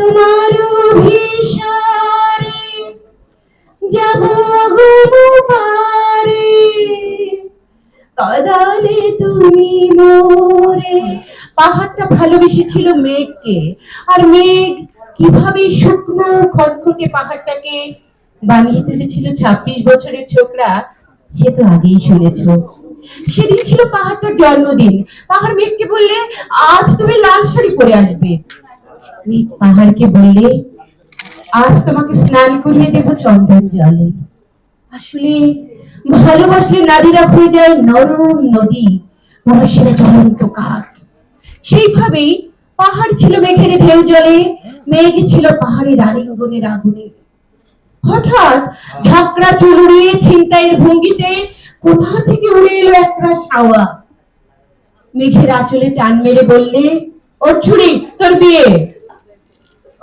তোমার অভিসারে পাহাড়টা ভালোবেসেছিল মেঘকে। আর মেঘ কীভাবে শুকনো খটখটে পাহাড়টাকে বানিয়ে তুলেছিল ছাব্বিশ বছরের ছোকরা, সে তো আগেই শুনেছ। সেদিন ছিল পাহাড়টার জন্মদিন। পাহাড় মেঘকে বললে, আজ তুমি লাল শাড়ি পরে আসবে। পাহাড়কে বললে, আজ তোমাকে স্নান করিয়ে দেব চন্দন জলে। আসলে ভালোবাসলে নারীরা হয়ে যায় নরম নদী পুরুষেরা জ্বলন্ত কাঠ সেইভাবেই পাহাড় ছিল মেঘের ঢেউ জলে, মেঘ ছিল পাহাড়ের আলিঙ্গনের আগুনে। হঠাৎ ঝাঁকড়া চুল উড়িয়ে ছিনতাইয়ের ভঙ্গিতে কোথা থেকে উড়ে এলো একটা শাওয়া মেঘের আঁচলে টান মেরে বললে ওর ছুরি তোর বিয়ে!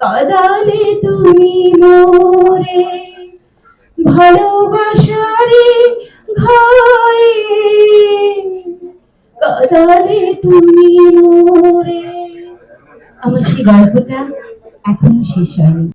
কদালে তুমি মোরে ভালোবাসারে ঘরে। কদালে তুমি মোরে। আমার সেই গল্পটা এখনও শেষ হয়নি।